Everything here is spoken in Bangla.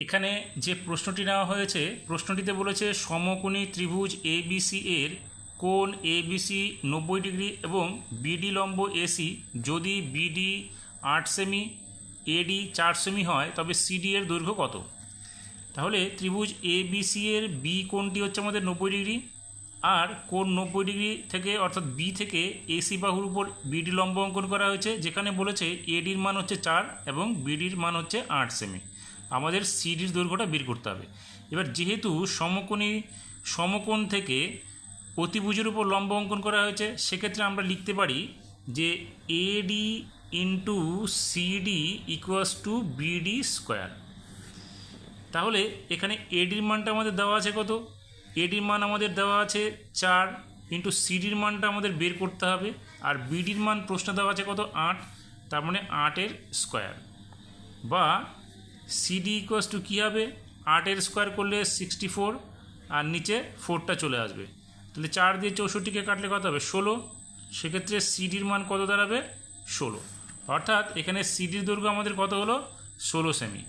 এখানে যে প্রশ্নটি নেওয়া হয়েছে, প্রশ্নটিতে বলেছে সমকোণী ত্রিভুজ এবিসি এর কোণ এবিসি নব্বই ডিগ্রি এবং বিডি লম্ব এসি যদি বিডি আট সেমি এডি চার সেমি হয়, তবে সিডি এর দৈর্ঘ্য কত? তাহলে ত্রিভুজ এবিসি এর বি কোণটি হচ্ছে আমাদের নব্বই ডিগ্রি, আর কোণ নব্বই ডিগ্রি থেকে, অর্থাৎ বি থেকে এসি বাহুর উপর বিডি লম্ব অঙ্কন করা হয়েছে, যেখানে বলেছে এডির মান হচ্ছে চার এবং বিডির মান হচ্ছে আট সেমি। আমাদের সিডির দৈর্ঘ্যটা বের করতে হবে। এবার যেহেতু সমকোণী, সমকোণ থেকে অতিভুজের উপর লম্ব অঙ্কন করা হয়েছে, সেক্ষেত্রে আমরা লিখতে পারি যে AD into CD equals to BD square তাহলে এখানে এডির মানটা আমাদের দেওয়া আছে কত? এডির মান আমাদের দেওয়া আছে চার ইন্টু সিডির মানটা আমাদের বের করতে হবে, আর বিডির মান প্রশ্ন দেওয়া আছে কত? আট। তার মানে আটের স্কোয়ার বা সিডি ইকোয়াস টু কী হবে? আটের স্কোয়ার করলে সিক্সটি ফোর আর নিচে ফোরটা চলে আসবে। তাহলে চার দিয়ে চৌষট্টিকে কাটলে কত হবে? ষোলো। সেক্ষেত্রে সিডির মান কত দাঁড়াবে? ষোলো। অর্থাৎ এখানে সিডির দৈর্ঘ্য আমাদের কত হলো? ষোলো সেমি